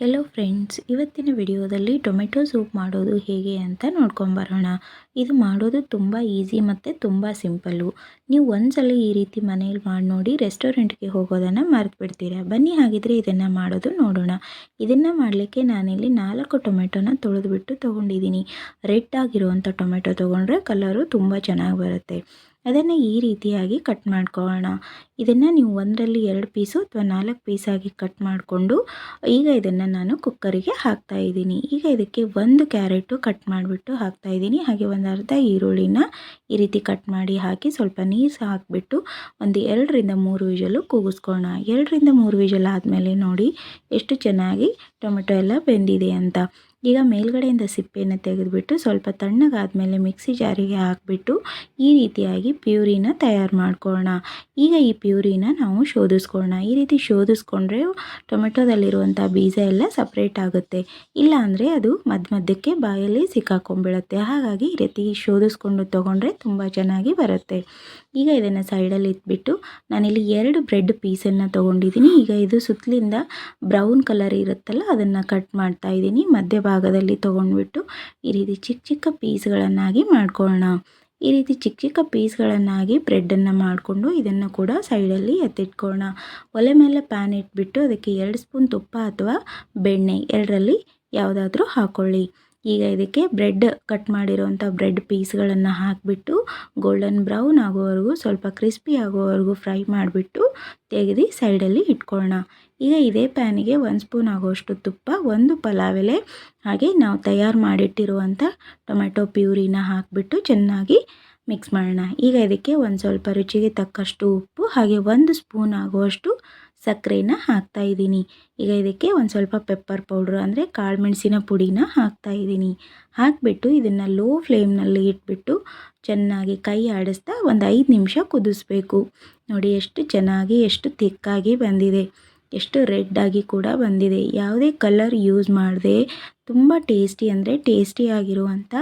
Hello friends ಇವತ್ತಿನ ವಿಡಿಯೋದಲ್ಲಿ tomato soup ಮಾಡೋದು ಹೇಗೆ ಅಂತ ನೋಡ್ಕೊಂಬರೋಣ ಇದು ಮಾಡೋದು ತುಂಬ ಈಸಿ ಮತ್ತು ತುಂಬ ಸಿಂಪಲ್ಲು. ನೀವು ಒಂದ್ಸಲ ಈ ರೀತಿ ಮನೇಲಿ ಮಾಡಿ ನೋಡಿ ರೆಸ್ಟೋರೆಂಟ್ಗೆ ಹೋಗೋದನ್ನು ಮರೆತು ಬಿಡ್ತೀರಾ ಬನ್ನಿ ಹಾಗಿದ್ರೆ ಇದನ್ನು ಮಾಡೋದು ನೋಡೋಣ. ಇದನ್ನು ಮಾಡಲಿಕ್ಕೆ ನಾನಿಲ್ಲಿ ನಾಲ್ಕು ಟೊಮೆಟೊನ ತೊಳೆದುಬಿಟ್ಟು ತೊಗೊಂಡಿದ್ದೀನಿ. ರೆಡ್ ಆಗಿರುವಂಥ ಟೊಮೆಟೊ ತೊಗೊಂಡ್ರೆ ಕಲರು ತುಂಬ ಚೆನ್ನಾಗಿ ಬರುತ್ತೆ. ಅದನ್ನು ಈ ರೀತಿಯಾಗಿ ಕಟ್ ಮಾಡ್ಕೊಳ್ಳೋಣ ಇದನ್ನು ನೀವು ಒಂದರಲ್ಲಿ ಎರಡು ಪೀಸು ಅಥವಾ ನಾಲ್ಕು ಪೀಸಾಗಿ ಕಟ್ ಮಾಡಿಕೊಂಡು, ಈಗ ಇದನ್ನು ನಾನು ಕುಕ್ಕರಿಗೆ ಹಾಕ್ತಾ ಇದ್ದೀನಿ. ಈಗ ಇದಕ್ಕೆ ಒಂದು ಕ್ಯಾರೆಟು ಕಟ್ ಮಾಡಿಬಿಟ್ಟು ಹಾಕ್ತಾ ಇದ್ದೀನಿ. ಹಾಗೆ ಒಂದು ಅರ್ಧ ಈರುಳ್ಳಿನ ಈ ರೀತಿ ಕಟ್ ಮಾಡಿ ಹಾಕಿ ಸ್ವಲ್ಪ ನೀರು ಹಾಕಿಬಿಟ್ಟು ಒಂದು ಎರಡರಿಂದ ಮೂರು ವಿಜಲು ಕೂಗಿಸ್ಕೋಣ. ಎರಡರಿಂದ ಮೂರು ವಿಜಲ್ ಆದಮೇಲೆ ನೋಡಿ ಎಷ್ಟು ಚೆನ್ನಾಗಿ ಟೊಮೆಟೊ ಎಲ್ಲ ಬೆಂದಿದೆ ಅಂತ. ಈಗ ಮೇಲ್ಗಡೆಯಿಂದ ಸಿಪ್ಪೆಯನ್ನು ತೆಗೆದುಬಿಟ್ಟು ಸ್ವಲ್ಪ ತಣ್ಣಗಾದಮೇಲೆ ಮಿಕ್ಸಿ ಜಾರಿಗೆ ಹಾಕಿಬಿಟ್ಟು ಈ ರೀತಿಯಾಗಿ ಪ್ಯೂರಿನ ತಯಾರು ಮಾಡ್ಕೊಳ್ಳೋಣ. ಈಗ ಈ ಪ್ಯೂರಿನ ನಾವು ಶೋಧಿಸ್ಕೊಳ್ಳೋಣ. ಈ ರೀತಿ ಶೋಧಿಸ್ಕೊಂಡ್ರೆ ಟೊಮೆಟೊದಲ್ಲಿರುವಂಥ ಬೀಜ ಎಲ್ಲ ಸಪ್ರೇಟ್ ಆಗುತ್ತೆ. ಇಲ್ಲ ಅಂದರೆ ಅದು ಮಧ್ಯ ಮಧ್ಯಕ್ಕೆ ಬಾಯಲ್ಲಿ ಸಿಕ್ಕಾಕೊಂಡ್ಬಿಡುತ್ತೆ ಹಾಗಾಗಿ ಈ ರೀತಿ ಶೋಧಿಸ್ಕೊಂಡು ತೊಗೊಂಡ್ರೆ ತುಂಬ ಚೆನ್ನಾಗಿ ಬರುತ್ತೆ. ಈಗ ಇದನ್ನು ಸೈಡಲ್ಲಿ ಇಟ್ಬಿಟ್ಟು ನಾನಿಲ್ಲಿ ಎರಡು ಬ್ರೆಡ್ ಪೀಸನ್ನು ತೊಗೊಂಡಿದ್ದೀನಿ. ಈಗ ಇದು ಸುತ್ತಲಿಂದ ಬ್ರೌನ್ ಕಲರ್ ಇರುತ್ತಲ್ಲ, ಅದನ್ನು ಕಟ್ ಮಾಡ್ತಾ ಇದ್ದೀನಿ. ಮಧ್ಯ ಭಾಗದಲ್ಲಿ ತೊಗೊಂಡ್ಬಿಟ್ಟು ಈ ರೀತಿ ಚಿಕ್ಕ ಚಿಕ್ಕ ಪೀಸ್ಗಳನ್ನಾಗಿ ಮಾಡ್ಕೊಳ್ಳೋಣ. ಈ ರೀತಿ ಚಿಕ್ಕ ಚಿಕ್ಕ ಪೀಸ್ಗಳನ್ನಾಗಿ ಬ್ರೆಡ್ಡನ್ನು ಮಾಡಿಕೊಂಡು ಇದನ್ನು ಕೂಡ ಸೈಡಲ್ಲಿ ಎತ್ತಿಟ್ಕೊಳ್ಳೋಣ. ಒಲೆ ಮೇಲೆ ಪ್ಯಾನ್ ಇಟ್ಬಿಟ್ಟು ಅದಕ್ಕೆ ಎರಡು ಸ್ಪೂನ್ ತುಪ್ಪ ಅಥವಾ ಬೆಣ್ಣೆ ಎರಡರಲ್ಲಿ ಯಾವುದಾದ್ರೂ ಹಾಕ್ಕೊಳ್ಳಿ ಈಗ ಇದಕ್ಕೆ ಬ್ರೆಡ್ ಕಟ್ ಮಾಡಿರೋವಂಥ ಬ್ರೆಡ್ ಪೀಸ್ಗಳನ್ನು ಹಾಕಿಬಿಟ್ಟು ಗೋಲ್ಡನ್ ಬ್ರೌನ್ ಆಗೋವರೆಗೂ, ಸ್ವಲ್ಪ ಕ್ರಿಸ್ಪಿ ಆಗೋವರೆಗೂ ಫ್ರೈ ಮಾಡಿಬಿಟ್ಟು ತೆಗೆದು ಸೈಡಲ್ಲಿ ಇಟ್ಕೊಳ್ಳೋಣ. ಈಗ ಇದೇ ಪ್ಯಾನಿಗೆ ಒಂದು ಸ್ಪೂನ್ ಆಗೋಷ್ಟು ತುಪ್ಪ, ಒಂದು ಪಲಾವ್ ಎಲೆ ಹಾಗೆ ನಾವು ತಯಾರು ಮಾಡಿಟ್ಟಿರುವಂಥ ಟೊಮೆಟೊ ಪ್ಯೂರಿನ ಹಾಕಿಬಿಟ್ಟು ಚೆನ್ನಾಗಿ ಮಿಕ್ಸ್ ಮಾಡೋಣ. ಈಗ ಇದಕ್ಕೆ ಒಂದು ಸ್ವಲ್ಪ ರುಚಿಗೆ ತಕ್ಕಷ್ಟು ಉಪ್ಪು, ಹಾಗೆ ಒಂದು ಸ್ಪೂನ್ ಆಗುವಷ್ಟು ಸಕ್ಕರೆನ ಹಾಕ್ತಾ ಇದ್ದೀನಿ. ಈಗ ಇದಕ್ಕೆ ಒಂದು ಸ್ವಲ್ಪ ಪೆಪ್ಪರ್ ಪೌಡ್ರ್ ಅಂದರೆ ಕಾಳು ಮೆಣಸಿನ ಪುಡಿನ ಹಾಕ್ತಾ ಇದ್ದೀನಿ. ಹಾಕಿಬಿಟ್ಟು ಇದನ್ನು ಲೋ ಫ್ಲೇಮ್ನಲ್ಲಿ ಇಟ್ಬಿಟ್ಟು ಚೆನ್ನಾಗಿ ಕೈ ಆಡಿಸ್ತಾ ಒಂದು ಐದು ನಿಮಿಷ ಕುದಿಸ್ಬೇಕು. ನೋಡಿ ಎಷ್ಟು ಚೆನ್ನಾಗಿ, ಎಷ್ಟು ತಿಕ್ಕಾಗಿ ಬಂದಿದೆ. ಎಷ್ಟು ರೆಡ್ ಆಗಿ ಕೂಡ ಬಂದಿದೆ. ಯಾವುದೇ ಕಲರ್ ಯೂಸ್ ಮಾಡದೆ ತುಂಬ ಟೇಸ್ಟಿ ಅಂದರೆ ಟೇಸ್ಟಿ ಆಗಿರುವಂಥ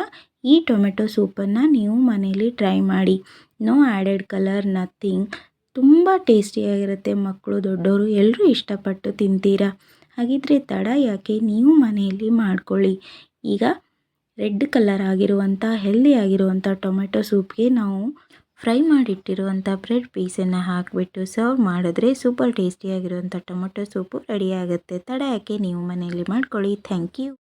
ಈ ಟೊಮೆಟೊ ಸೂಪನ್ನು ನೀವು ಮನೇಲಿ ಟ್ರೈ ಮಾಡಿ. ನೋ ಆ್ಯಡೆಡ್ ಕಲರ್ ನಥಿಂಗ್ ತುಂಬ ಟೇಸ್ಟಿಯಾಗಿರುತ್ತೆ ಮಕ್ಕಳು ದೊಡ್ಡವರು ಎಲ್ಲರೂ ಇಷ್ಟಪಟ್ಟು ತಿಂತೀರಾ? ಹಾಗಿದ್ರೆ ತಡ ಯಾಕೆ? ನೀವು ಮನೆಯಲ್ಲಿ ಮಾಡ್ಕೊಳ್ಳಿ. ಈಗ ರೆಡ್ ಕಲರ್ ಆಗಿರುವಂಥ, ಹೆಲ್ದಿ ಆಗಿರುವಂಥ ಟೊಮೆಟೊ ಸೂಪ್ಗೆ ನಾವು ಫ್ರೈ ಮಾಡಿಟ್ಟಿರುವಂಥ ಬ್ರೆಡ್ ಪೀಸನ್ನು ಹಾಕಿಬಿಟ್ಟು ಸರ್ವ್ ಮಾಡಿದ್ರೆ ಸೂಪರ್ ಟೇಸ್ಟಿಯಾಗಿರುವಂಥ ಟೊಮೆಟೊ ಸೂಪು ರೆಡಿಯಾಗುತ್ತೆ ತಡ ಯಾಕೆ? ನೀವು ಮನೆಯಲ್ಲಿ ಮಾಡ್ಕೊಳ್ಳಿ. Thank you.